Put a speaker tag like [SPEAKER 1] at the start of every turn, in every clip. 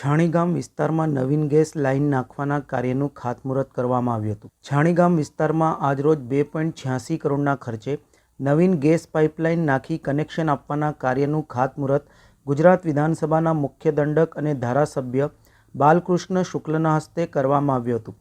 [SPEAKER 1] છાણીગામ વિસ્તારમાં નવીન gas line નાખવાના કાર્યનું ખાતમુહૂર્ત કરવામાં આવ્યું હતું. છાણીગામ વિસ્તારમાં આજરોજ બે પોઈન્ટ છ્યાસી કરોડના ખર્ચે નવીન ગેસ પાઇપલાઇન નાખી કનેક્શન આપવાના કાર્યનું ખાતમુહૂર્ત ગુજરાત વિધાનસભાના મુખ્ય દંડક અને ધારાસભ્ય બાલકૃષ્ણ શુક્લના હસ્તે કરવામાં આવ્યું હતું.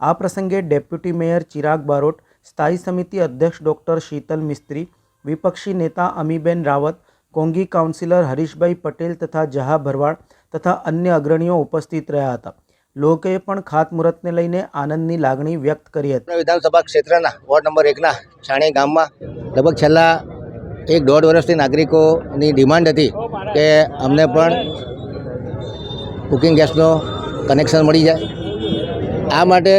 [SPEAKER 1] આ પ્રસંગે ડેપ્યુટી મેયર ચિરાગ બારોટ, સ્થાયી સમિતિ અધ્યક્ષ ડૉક્ટર શીતલ મિસ્ત્રી, વિપક્ષી નેતા અમીબેન રાવત, કોંગી કાઉન્સિલર હરીશભાઈ પટેલ તથા જહા ભરવાડ તથા અન્ય અગ્રણીઓ ઉપસ્થિત રહ્યા હતા. લોકોએ પણ ખાતમુહૂર્તને લઈને આનંદની લાગણી વ્યક્ત કરી હતી.
[SPEAKER 2] વિધાનસભા ક્ષેત્રના વોર્ડ નંબર એકના છાણે ગામમાં લગભગ છેલ્લા એક દોઢ વર્ષથી નાગરિકોની ડિમાન્ડ હતી કે અમને પણ કુકિંગ ગેસનો કનેક્શન મળી જાય. આ માટે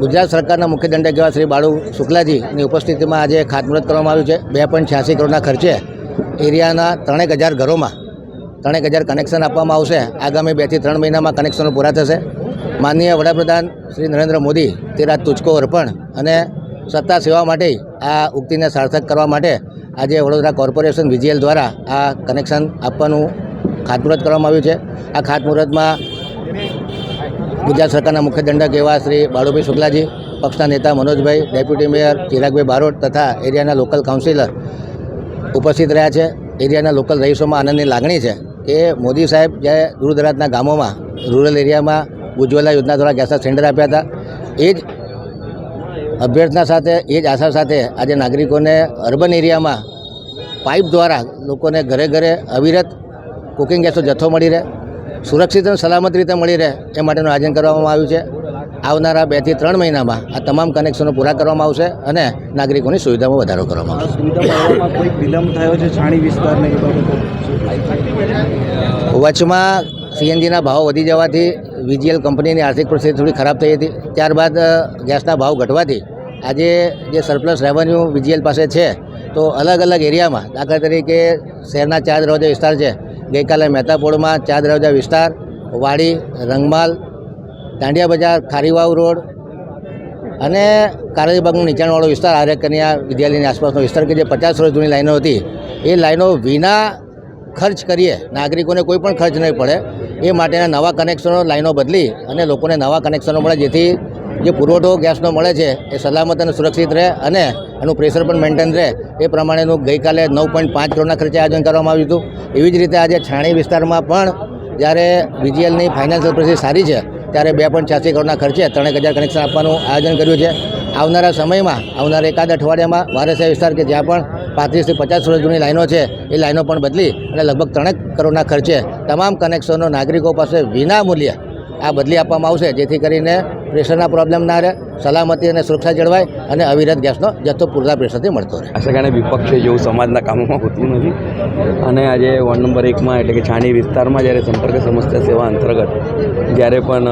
[SPEAKER 2] ગુજરાત સરકારના મુખ્ય દંડક શ્રી બાળુ શુક્લાજીની ઉપસ્થિતિમાં આજે ખાતમુહૂર્ત કરવામાં આવ્યું છે. બે પોઈન્ટ છ્યાસી કરોડના ખર્ચે એરિયાના ત્રણેક હજાર ઘરોમાં ત્રણેક હજાર કનેક્શન આપવામાં આવશે. આગામી બેથી ત્રણ મહિનામાં કનેક્શનો પૂરા થશે. માનનીય વડાપ્રધાન શ્રી નરેન્દ્ર મોદી તે રાત તુચકો અર્પણ અને સત્તા સેવા માટે આ ઉક્તિને સાર્થક કરવા માટે આજે વડોદરા કોર્પોરેશન વીજીએલ દ્વારા આ કનેક્શન આપવાનું ખાતમુહૂર્ત કરવામાં આવ્યું છે. આ ખાતમુહૂર્તમાં ગુજરાત સરકારના મુખ્ય દંડક એવા શ્રી બાળુભાઈ શુક્લાજી, પક્ષના નેતા મનોજભાઈ, ડેપ્યુટી મેયર ચિરાગભાઈ બારોટ તથા એરિયાના લોકલ કાઉન્સિલર ઉપસ્થિત રહ્યા છે. એરિયાના લોકલ રહીશોમાં આનંદની લાગણી છે. કે મોદી સાહેબ જ્યારે દૂરદરાજના ગામોમાં રૂરલ એરિયામાં ઉજ્જવલા યોજના દ્વારા ગેસના સિલિન્ડર આપ્યા હતા, એ જ અભ્યર્થના સાથે, એ જ આશા સાથે આજે નાગરિકોને અર્બન એરિયામાં પાઇપ દ્વારા લોકોને ઘરે ઘરે અવિરત કુકિંગ ગેસનો જથ્થો મળી રહે, સુરક્ષિત અને સલામત રીતે મળી રહે એ માટેનું આયોજન કરવામાં આવ્યું છે. આવનારા બેથી ત્રણ મહિનામાં આ તમામ કનેક્શનો પૂરા કરવામાં આવશે અને નાગરિકોની સુવિધામાં વધારો કરવામાં આવશે.
[SPEAKER 3] વિલંબ થયો છે છાણી વિસ્તારને
[SPEAKER 2] વચમાં સીએનજીના ભાવ વધી જવાથી વીજીએલ કંપનીની આર્થિક પરિસ્થિતિ થોડી ખરાબ થઈ હતી. ત્યારબાદ ગેસના ભાવ ઘટવાથી આજે જે સરપ્લસ રેવન્યુ વીજીએલ પાસે છે તો અલગ અલગ એરિયામાં દાખલા તરીકે શહેરના ચાર દરવાજા વિસ્તાર છે. ગઈકાલે મહેતાપોળમાં ચાર દરવાજા વિસ્તાર વાડી રંગમાલ દાંડિયા બજાર, ખારીવાવ રોડ અને કારજીબાગનું નીચાણવાળો વિસ્તાર આર્ય કન્યા વિદ્યાલયની આસપાસનો વિસ્તાર કે જે પચાસ વર્ષ જૂની લાઈનો હતી, એ લાઈનો વિના ખર્ચ કરીએ, નાગરિકોને કોઈ પણ ખર્ચ નહીં પડે, એ માટેના નવા કનેક્શનો લાઈનો બદલી અને લોકોને નવા કનેક્શનો મળે, જેથી જે પુરવઠો ગેસનો મળે છે, એ સલામત અને સુરક્ષિત રહે અને એનું પ્રેશર પણ મેન્ટેન રહે. એ પ્રમાણેનું ગઈકાલે નવ પોઈન્ટ પાંચ કરોડના ખર્ચે આયોજન કરવામાં આવ્યું હતું. એવી જ રીતે આજે છાણી વિસ્તારમાં પણ જ્યારે વીજીએલની ફાઇનાન્શિયલ પરિસ્થિતિ સારી છે ત્યારે બે પોઈન્ટ છ્યાસી કરોડના ખર્ચે ત્રણેક હજાર કનેક્શન આપવાનું આયોજન કર્યું છે. આવનારા સમયમાં આવનારા એકાદ અઠવાડિયામાં વારસિયા વિસ્તાર કે જ્યાં પણ પાંત્રીસથી પચાસ વર્ષ જૂની લાઈનો છે, એ લાઈનો પણ બદલી અને લગભગ ત્રણેક કરોડના ખર્ચે તમામ કનેક્શનો નાગરિકો પાસે વિના મૂલ્યે આ બદલી આપવામાં આવશે. જેથી કરીને પ્રેશરના પ્રોબ્લેમ ના રહે, સલામતી અને સુરક્ષા જળવાય અને અવિરત ગેસનો જથ્થો પૂરતા પ્રેશરથી મળતો રહે.
[SPEAKER 4] આશા કારણે વિપક્ષ જેવું સમાજના કામોમાં હોતું નથી. અને આજે વોર્ડ નંબર એકમાં, એટલે કે છાણી વિસ્તારમાં જ્યારે સંપર્ક સમસ્યા સેવા અંતર્ગત જ્યારે પણ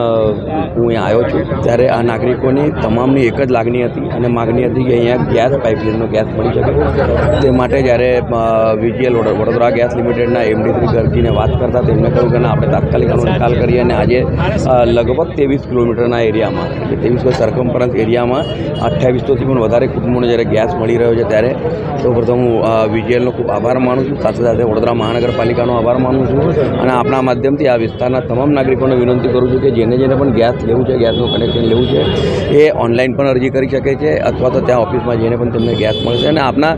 [SPEAKER 4] હું અહીંયા આવ્યો છું, ત્યારે આ નાગરિકોની તમામની એક જ લાગણી હતી અને માગણી હતી કે અહીંયા ગેસ પાઇપલાઇનનો ગેસ મળી શકે. તે માટે જ્યારે વીજીએલ વડોદરા ગેસ લિમિટેડના એમડી શ્રી ગરજીને વાત કરતા, તેમને કહ્યું કે આપણે તાત્કાલિક આનો નિકાલ કરીએ અને આજે લગભગ ત્રેવીસ કિલોમીટરના એરિયામાં એટલે ત્રેવીસ સર્કમ્ફરન્સ એરિયામાં અઠ્યાવીસોથી પણ વધારે કુટુંબોને જ્યારે ગેસ મળી રહ્યો છે ત્યારે સૌપ્રથમ હું વીજીએલનો ખૂબ આભાર માનું છું. સાથે સાથે વડોદરા મહાનગરપાલિકાનો આભાર માનું છું. અને આપણા માધ્યમથી આ વિસ્તારના તમામ નાગરિકોને વિનંતી કરું છું કે જેને જેને પણ ગેસ લેવું છે ગેસનું કનેક્શન લેવું છે, એ ઓનલાઈન પણ અરજી કરી શકે છે અથવા તો ત્યાં ઓફિસમાં જઈને પણ તેમને ગેસ મળશે. અને આપના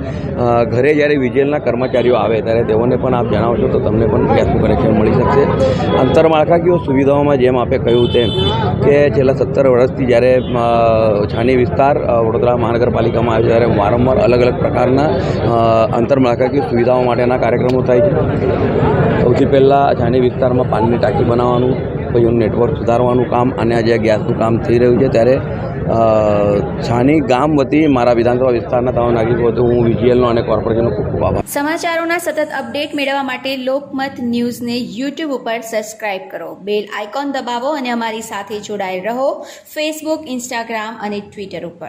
[SPEAKER 4] ઘરે જ્યારે વિજેલના કર્મચારીઓ આવે ત્યારે તેઓને પણ આપ જણાવશો તો તમને પણ ગેસનું કનેક્શન મળી શકશે. આંતરમાળખાકીય સુવિધાઓમાં જેમ આપે કહ્યું તેમ કે છેલ્લા સત્તર વર્ષથી જ્યારે છાની વિસ્તાર વડોદરા મહાનગરપાલિકામાં છે, ત્યારે વારંવાર અલગ અલગ પ્રકારના આંતરમાળખાકીય સુવિધાઓ માટેના કાર્યક્રમો થાય છે. સૌથી પહેલાં છાની વિસ્તારમાં પાણીની ટાંકી બનાવવાનું પછી નેટવર્ક સુધારવાનું કામ, અને આજે ગેસનું કામ થઈ રહ્યું છે, ત્યારે છાણી ગામ વતી મારા વિધાનસભા વિસ્તારના તમામ નાગરિકો વતી હું વીજીએલનો અને કોર્પોરેશનનો ખૂબ ખૂબ આભાર.
[SPEAKER 5] સમાચારોના સતત અપડેટ મેળવવા માટે લોકમત ન્યૂઝને યુટ્યુબ ઉપર સબસ્ક્રાઇબ કરો. બેલ આઇકોન દબાવો અને અમારી સાથે જોડાયેલ રહો ફેસબુક, ઇન્સ્ટાગ્રામ અને ટ્વિટર ઉપર.